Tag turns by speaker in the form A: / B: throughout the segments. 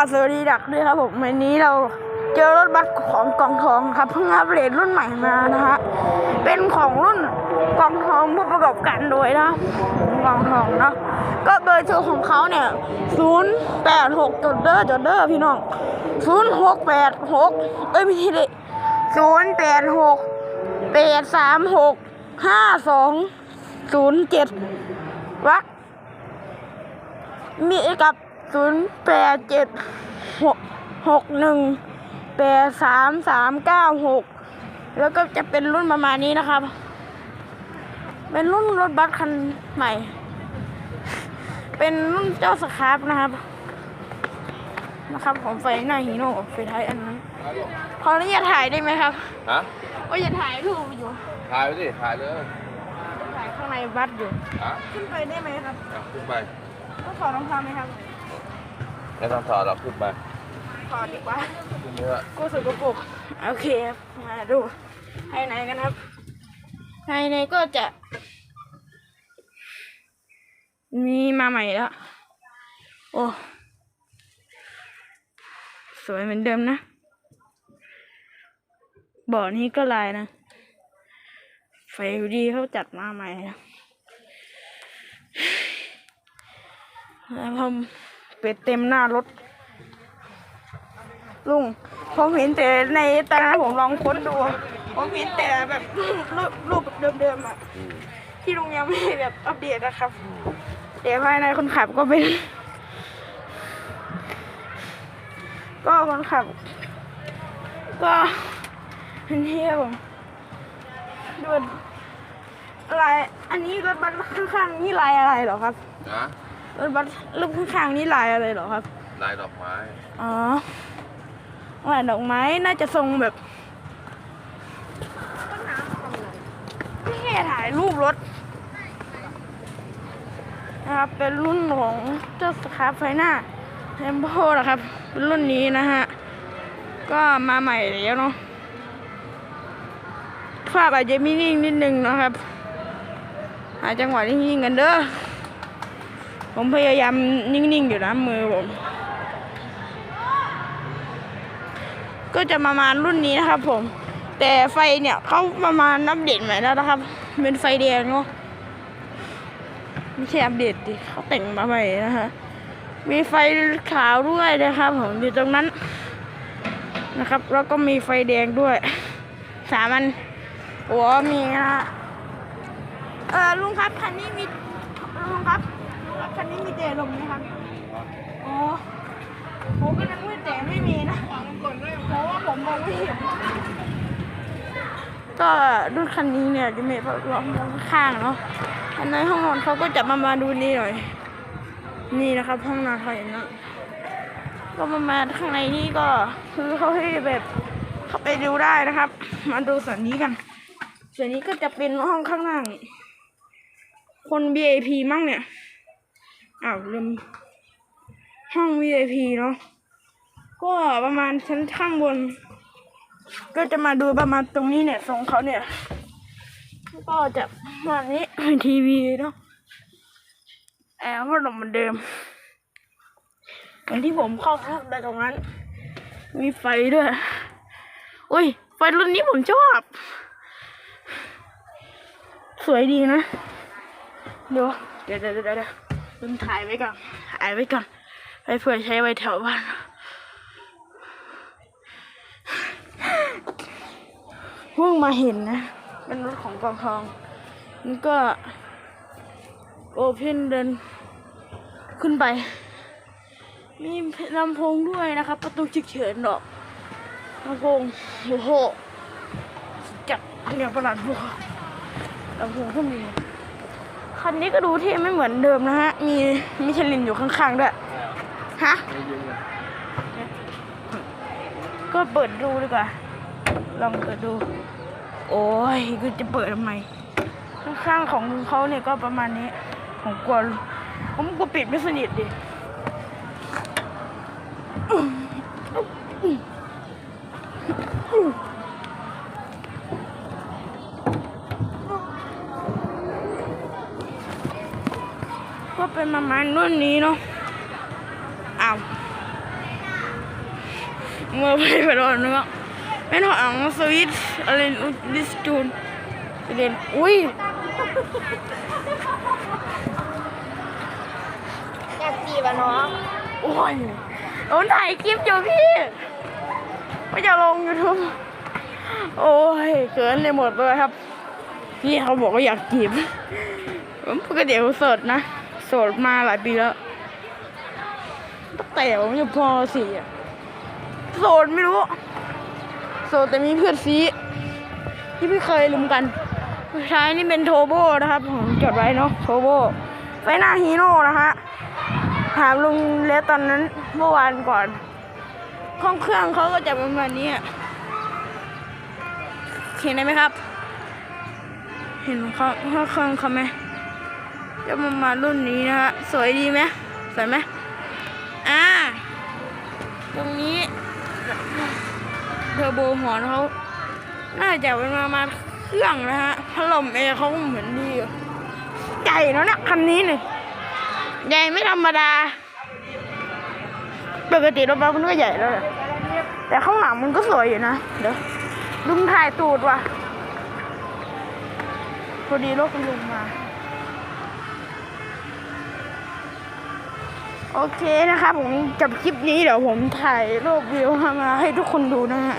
A: ก็สวัสดีดักด้วยครับผมวันนี้เราเจอรถบัสของกองทองครับเพิ่งอัปเดตรุ่นใหม่มานะฮะเป็นของรุ่นกองทองผู้ประกอบการโดยนะกองทองเนาะก็เบอร์โทรของเขาเนี่ยศูนย์แปดหกจดเด้อจดเด้อพี่น้องศูนย์หกแปดหกเอ้ยไม่ใช่ดิศูนย์แปดหกแปดสามหกห้าสองศูนย์เจ็ดวักมีกับ ศูนย์แปดเจ็ดหกหกหนึ่งแปดสามสามเก้าหกแล้วก็จะเป็นรุ่นประมาณนี้นะครับ เป็นรุ่นรถบัสคันใหม่ เป็นรุ่นเจ้าสครับนะครับ นะครับของไฟหน้าฮีโน่ไฟท้ายอันนั้นขออนุญาตถ่ายได้ไหมครับ
B: ฮะ
A: โอ้ยอย่าถ่ายรูปอยู่
B: ถ่ายไปดิถ่ายเลย
A: ถ่ายข้างในบัสอยู่
B: ฮะ
A: ขึ้นไปได้ไหมครับ
B: อะขึ้นไป
A: ต้องขอรองเท้าไหมครับ
B: ไม่ต้องถอดหรอกขึ้นไป
A: ขอดีกว่า
B: ขึ้นเนื้อ
A: กูสกปรกโอเคครับ มาดูภายในกันครับภายในก็จะ มีมาใหม่แล้ว โอ้ สวยเหมือนเดิมนะเบ่อนี้ก็ลายนะ ไฟดีเขาจัดมาใหม่นะแล้วผม เป็ดเต็มหน้ารถ ลุงผมเห็นแต่ในตอนนั้นผมลองค้นดู ผมเห็นแต่แบบรูปรูปเดิมๆอะที่ลุงยังไม่แบบอัปเดตนะครับแต่ภายในคนขับก็เป็น ก็คนขับ ก็เนเที่ยผมดูลายอันนี้รถบัสข้างๆนี่ลายอะไรเหรอครับ
B: นะ
A: รถบัสรูปข้างๆนี่ลายอะไรเหรอครับ
B: ลายดอกไม้
A: อ๋อว่าดอกไม้น่าจะทรงแบบไม่แค่ถ่ายรูปรถนะครับเป็นรุ่นของเจ้าสครับไฟหน้าเทมโพนะครับเป็นรุ่นนี้นะฮะ ก็มาใหม่แล้วเนาะภาพอาจจะไม่นิ่งนิดนึงนะครับ หาจังหวะนิ่งๆกันเด้อ ผมพยายามนิ่งๆอยู่นะมือผม ก็จะประมาณรุ่นนี้นะครับ ผม แต่ไฟเนี่ยเขาประมาณอัปเดตใหม่แล้วนะครับ เป็นไฟแดงเนาะไม่ใช่อัปเดตดิเขาแต่งมาใหม่นะฮะมีไฟขาวด้วยนะครับ ผมอยู่ตรงนั้นนะครับ แล้วก็มีไฟแดงด้วย สามันโอ้มีนะฮะเออลุงครับคันนี้มีลุงครับ คันนี้มีเตะลมไหมครับอ๋อผมก็นึกว่าแต่ไม่มีนะเพราะว่าผมมองไม่เห็นก็รุ่นคันนี้เนี่ยจะมีพัดลมข้างๆเนาะอันในห้องนอนเขาก็จะมามาดูนี่หน่อย นี่นะครับห้องนอนเขาเห็นนะก็มามาข้างในนี่ก็คือเขาให้แบบเข้าไปดูได้นะครับ มาดูส่วนนี้กัน ส่วนนี้ก็จะเป็นห้องข้างล่าง คน VIP มั่งเนี่ย อ้าวลืมห้อง VIP เนาะก็ประมาณชั้นข้างบน ก็จะมาดูประมาณตรงนี้เนี่ยทรงเขาเนี่ย ก็จะมาณนี้ทีวีเนาะแอร์พัดลมเหมือนเดิมเหมือนที่ผมเข้าพักได้ตรงนั้น มีไฟด้วย อุ้ย ไฟรุ่นนี้ผมชอบ สวยดีนะ เดี๋ยวเดี๋ยวเดี๋ยวเดี๋ยว เดี๋ยวลืมถ่ายไว้ก่อนถ่ายไว้ก่อนไปเผื่อใช้ไว้แถวบ้านเพิ่งมาเห็นนะ เป็นรถของกองทองมันก็โอเพนเดินขึ้นไป มีลำโพงด้วยนะครับ ประตูฉุกเฉินดอกลำโพงโอ้โหจับเนี่ยประหลาดบัวลำโพงก็มี คันนี้ก็ดูเท่ไม่เหมือนเดิมนะฮะ มีมิชลินอยู่ข้างๆด้วย ฮะ ก็เปิดดูดีกว่า ลองเปิดดู โอ้ยก็จะเปิดทำไม ข้างๆของเขาเนี่ยก็ประมาณนี้ ผมกลัวผมกลัวปิดไม่สนิทดิ ก็เป็นประมาณรุ่นนี้เนาะอ้าวเมื่อไปไปรอเนื้อแม่นของสวิตอะไรดิสจูนเรียนอุ้ย
C: อยากจีบอะน้อง
A: โอ้ยโอ้ถ่ายคลิปอยู่พี่ไม่จะลงยูทูบโอ้ยเขินในหมดเลยครับพี่เขาบอกว่าอยากจีบผมก็เดี๋ยวโสดนะโสดมาหลายปีแล้วตั้งแต่ผมอยู่พอสี่อะโสดไม่รู้ โสดแต่มีเพื่อนซีที่พี่เคยลืมกันผู้นี่เป็นโทโบนะครับ ผมจดไว้เนาะโทโบไฟหน้าฮีโน่นะฮะถามลุงเล็กตอนนั้นเมื่อวานก่อนห้องเครื่องเขาก็จะประมาณนี้เห็นได้ไหมครับ เห็นเขาห้องเครื่องเขาไหม จะประมารุ่นนี้นะฮะสวยดีไหมสวยไหมอ่า ตรงนี้เทอร์โบหอนเขาน่าจะเป็นประมาณเครื่องนะฮะพัดลมเองเขาเหมือนดีใหญ่เนอะเนี่ยคันนี้เนี่ยใหญ่ไม่ธรรมดา ปกติรถบัสมันก็ใหญ่แล้วแหละแต่ข้างหลังมันก็สวยอยู่นะ เดี๋ยวลุงถ่ายตูดว่ะ พอดีรถคุณลุงมา โอเคนะครับผมจบคลิปนี้เดี๋ยวผมถ่ายรูปวิวมาให้ทุกคนดูนะฮะ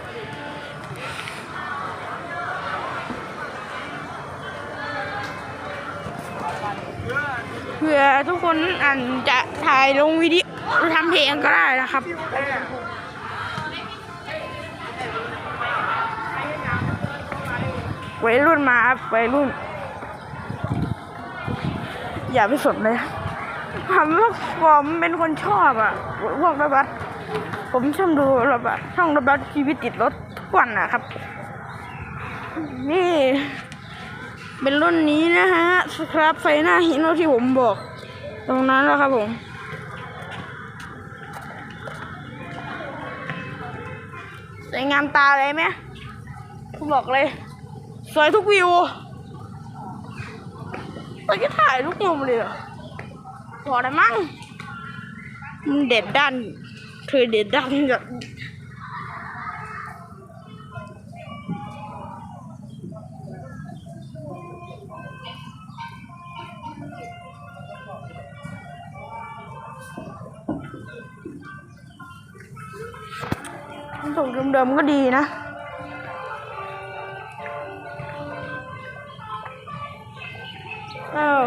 A: เพื่อทุกคนอ่านจะถ่ายลงวิดีโอทำเพลงก็ได้นะครับวัยรุ่นมาครับวัยรุ่น อย่าไปสนเลย ผมว่าผมเป็นคนชอบอะพวกรถบัสผมชอบดูรถบัสช่องรถบัสชีวิตติดรถทุกวันนะครับ นี่ เป็นรุ่นนี้นะฮะสครับไฟหน้าฮิโนที่ผมบอก ตรงนั้นแล้วครับผมสวยงามตาเลยไหมผมบอกเลย สวยทุกวิวตอนจถ่ายทุกมุมเลยเห รอพอได้มั้งมันเด็ดด้านคือเด็ดด้านแบบส่งเดิมๆก็ดีนะเออ